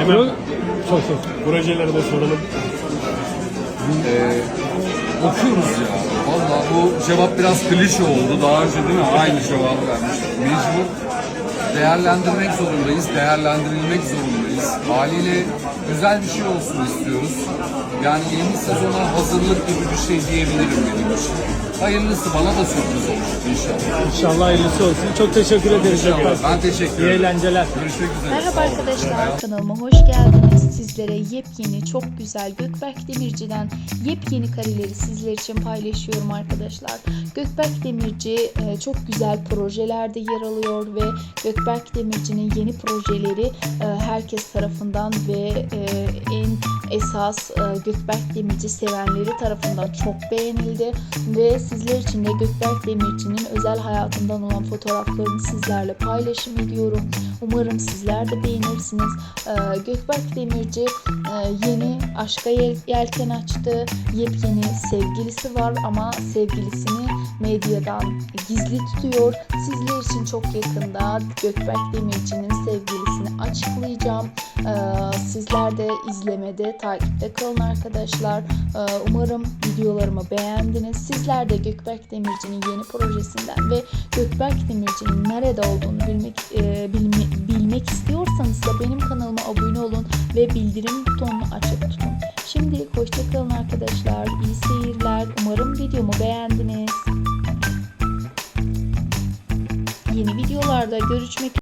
Hemen Pro- Sor sor. projeleri de soralım. Ee, okuyoruz ya. Valla bu cevap biraz klişe oldu. Daha önce değil mi? Aynı cevap vermiştik. Mecbur değerlendirmek zorundayız. Değerlendirilmek zorundayız. Haliyle güzel bir şey olsun istiyoruz. Yani yeni sezona hazırlık gibi bir şey diyebilirim benim için. Hayırlısı bana da sürpriz olur inşallah. İnşallah hayırlısı olsun. Çok teşekkür ederiz. İnşallah. Ben teşekkür İyi ederim. eğlenceler. Görüşmek üzere. Merhaba arkadaşlar kanalıma hoş geldiniz. Sizlere yepyeni çok güzel Gökberk Demirci'den yepyeni kareleri sizler için paylaşıyorum arkadaşlar. Gökberk Demirci e, çok güzel projelerde yer alıyor ve Gökberk Demirci'nin yeni projeleri e, herkes tarafından ve e, en esas e, Gökberk Demirci sevenleri tarafından çok beğenildi ve sizler için de Gökberk Demirci'nin özel hayatından olan fotoğraflarını sizlerle paylaşım ediyorum. Umarım sizler de beğenirsiniz. Ee, Gökberk Demirci e, yeni aşka yel- yelken açtı. Yepyeni sevgilisi var ama sevgilisini medyadan gizli tutuyor. Sizler için çok yakında Gökberk Demirci'nin sevgilisini açıklayacağım. Ee, sizler de izlemede, takipte kalın arkadaşlar. Ee, umarım videolarımı beğendiniz. Sizler de Gökberk Demirci'nin yeni projesinden ve Gökberk Demirci'nin nerede olduğunu bilmek e, bilme- bilmek istiyorsanız da benim kanalıma abone olun ve bildirim butonunu açık tutun. Şimdilik hoşçakalın arkadaşlar. İyi seyirler. Umarım videomu beğendiniz. Yeni videolarda görüşmek